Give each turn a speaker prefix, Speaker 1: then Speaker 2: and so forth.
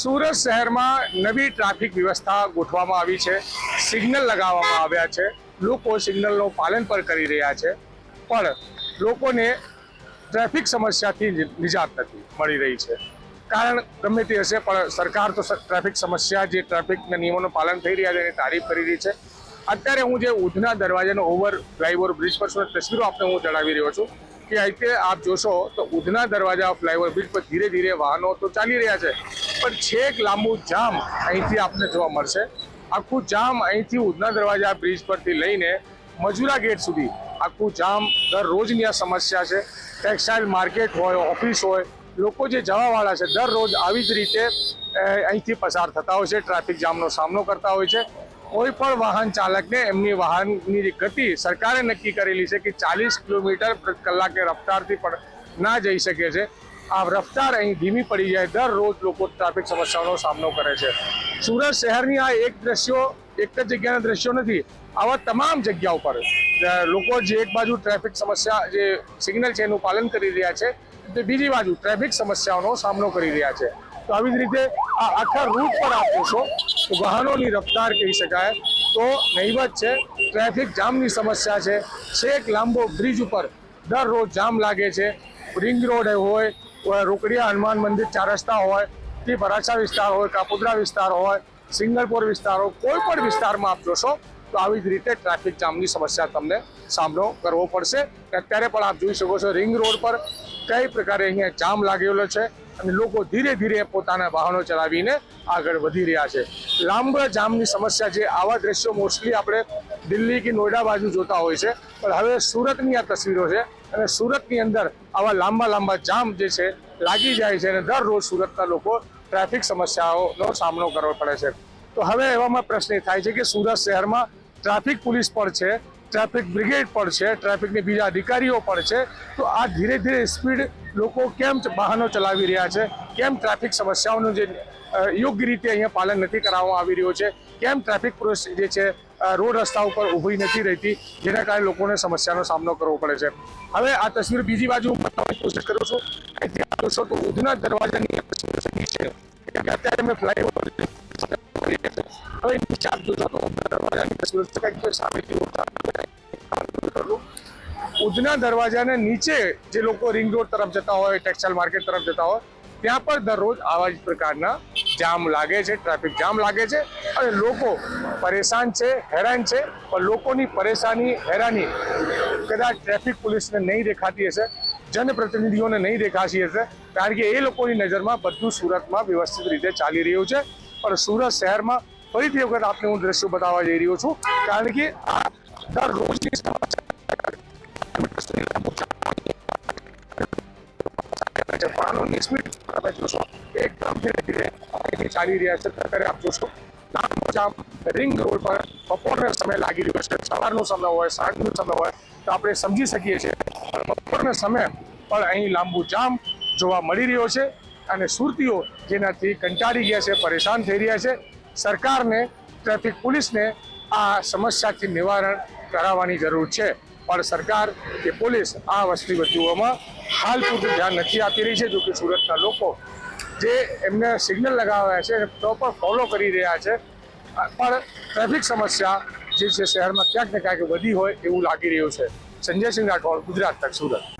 Speaker 1: સુરત શહેરમાં નવી ટ્રાફિક વ્યવસ્થા ગોઠવવામાં આવી છે. સિગ્નલ લગાવવામાં આવ્યા છે. લોકો સિગ્નલનું પાલન પણ કરી રહ્યા છે. પણ લોકોને ટ્રાફિક સમસ્યાથી નિજાત નથી, મળી રહી છે. કારણ ગમે તે હશે, પણ સરકાર તો ટ્રાફિક સમસ્યા જે ટ્રાફિકના નિયમોનું પાલન થઈ રહ્યા છે, એની તારીફ કરી રહી છે. અત્યારે હું જે ઉધના દરવાજાનો ઓવર ફ્લાયઓવર બ્રિજ પર છું તસવીરો આપને હું જણાવી રહ્યો છું કે અહીંથી આપ જોશો તો ઉધના દરવાજા ફ્લાયઓવર બ્રિજ પર ધીરે ધીરે વાહનો તો ચાલી રહ્યા છે. પણ છેક લાંબુ જામ અહીંથી આપને જોવા મળશે. આખું જામ અહીંથી ઉધના દરવાજા બ્રિજ પરથી લઈને મજુરા ગેટ સુધી. આખું જામ દરરોજની આ સમસ્યા છે. ટેક્સટાઇલ માર્કેટ હોય, ઓફિસ હોય, લોકો જે જવાવાળા છે દરરોજ આવી જ રીતે અહીંથી પસાર થતા હોય છે, ટ્રાફિક જામનો સામનો કરતા હોય છે. કોઈ પણ વાહન ચાલકને એમની વાહનની ગતિ સરકારે નક્કી કરેલી છે કે ચાલીસ કિલોમીટર પ્રતિ કલાકે રફતારથી પણ ના જઈ શકે છે. આ રફતાર અહીં ધીમી પડી જાય દરરોજ લોકો ટ્રાફિક સમસ્યાઓનો સામનો કરે છે. સુરત શહેરની આ એક દ્રશ્યો, એક જ જગ્યાના દ્રશ્યો નથી, આવા તમામ જગ્યા ઉપર લોકો જે એક બાજુ ટ્રાફિક સમસ્યા, જે સિગ્નલ છે એનું પાલન કરી રહ્યા છે, તે બીજી બાજુ ટ્રાફિક સમસ્યાઓનો સામનો કરી રહ્યા છે. તો આવી જ રીતે આ આખા રૂટ પર આપ જોશો વાહનોની રફતાર કહી શકાય. તો નહીવત છે, ટ્રાફિક જામની સમસ્યા છે. છેક લાંબો બ્રિજ ઉપર દરરોજ જામ લાગે છે. રિંગ રોડ હોય રોકડિયા હનુમાન મંદિર ચાર રસ્તા હોય કે ભરાસા વિસ્તાર હોય, કાપોદ્રા વિસ્તાર હોય, સિંગલપોર વિસ્તાર હોય, કોઈ પણ વિસ્તારમાં આપ જોશો, તો આવી જ રીતે ટ્રાફિક જામની સમસ્યા તમને સામનો કરવો પડશે. અત્યારે પણ આપ જોઈ શકો છો, રિંગ રોડ પર કઈ પ્રકારે અહીંયા જામ લાગેલો છે અને લોકો ધીરે ધીરે પોતાના વાહનો ચલાવીને આગળ વધી રહ્યા છે. લાંબા જામની સમસ્યા જે આવા દ્રશ્યો મોસ્ટલી આપણે દિલ્હી કે નોઈડા બાજુ જોતા હોય છે. પણ હવે સુરતની આ તસવીરો છે અને સુરતની અંદર આવા લાંબા લાંબા જામ જે છે લાગી જાય છે અને દરરોજ સુરતના લોકો ટ્રાફિક સમસ્યાઓનો સામનો કરવો પડે છે. તો હવે એવામાં પ્રશ્ન થાય છે કે સુરત શહેરમાં ટ્રાફિક પોલીસ પણ છે, ટ્રાફિક બ્રિગેડ પણ છે, ટ્રાફિકની બીજા અધિકારીઓ પણ છે. તો આ ધીરે ધીરે સ્પીડ લોકો કેમ વાહનો ચલાવી રહ્યા છે? કેમ ટ્રાફિક સમસ્યાઓનું જે યોગ્ય રીતે અહીંયા પાલન નથી કરાવવામાં આવી રહ્યું છે? કેમ ટ્રાફિક પોલીસ જે છે રોડ રસ્તા ઉપર ઊભી નથી રહેતી, જેના કારણે લોકોને સમસ્યાનો સામનો કરવો પડે છે. હવે આ તસવીર બીજી બાજુ બતાવવાની કોશિશ કરું છું. ત્યાં જોશો તો ઉધના દરવાજાની અત્યારે મેં ફ્લાયઓવર હવે નીચે જોશો તો દરવાજાની તસવીર કંઈક સામેથી ઉધના દરવાજાને નીચે જે લોકો રિંગ રોડ તરફ જતા હોય ટેક્સટાઇલ માર્કેટ તરફ જતા હોય, ત્યાં પણ દરરોજ આવા જ પ્રકારના જામ લાગે છે ટ્રાફિક જામ લાગે છે અને લોકો પરેશાન છે હેરાન છે પણ લોકોની પરેશાની હેરાની કદાચ ટ્રાફિક પોલીસને નહીં દેખાતી હશે જનપ્રતિનિધિઓને નહીં દેખાતી હશે કારણ કે એ લોકોની નજરમાં બધું સુરતમાં વ્યવસ્થિત રીતે ચાલી રહ્યું છે, પણ સુરત શહેરમાં ફરીથી વખત આપને હું દ્રશ્યો બતાવવા જઈ રહ્યો છું, કારણ કે આ દરરોજની છે પાણીની સ્પીડ તમે જોશો. એકદમ ધીરે ધીરે અહીંથી ચાલી રહ્યા છે અત્યારે આપ જોશો. લાંબો જામ રિંગ રોડ પર બપોરના સમય લાગી રહ્યો છે. સવારનો સમય હોય, સાંજનો સમય હોય, તો આપણે સમજી શકીએ છીએ. પણ બપોરના સમય પણ અહીં લાંબુ જામ જોવા મળી રહ્યો છે અને સુરતીઓ જેનાથી કંટાળી ગયા છે, પરેશાન થઈ રહ્યા છે, સરકારને, ટ્રાફિક પોલીસને આ સમસ્યાથી નિવારણ કરાવવાની જરૂર છે. પણ સરકાર કે પોલીસ આ વસ્તી વસ્તુઓમાં હાલ પૂરતું ધ્યાન નથી આપી રહી છે જો કે સુરતના લોકો જે એમને સિગ્નલ લગાવ્યા છે પણ ફોલો કરી રહ્યા છે. પણ ટ્રાફિક સમસ્યા જે છે શહેરમાં ક્યાંક ને ક્યાંક વધી હોય એવું લાગી રહ્યું છે. સંજય સિંહ રાઠોડ, ગુજરાત તક, સુરત.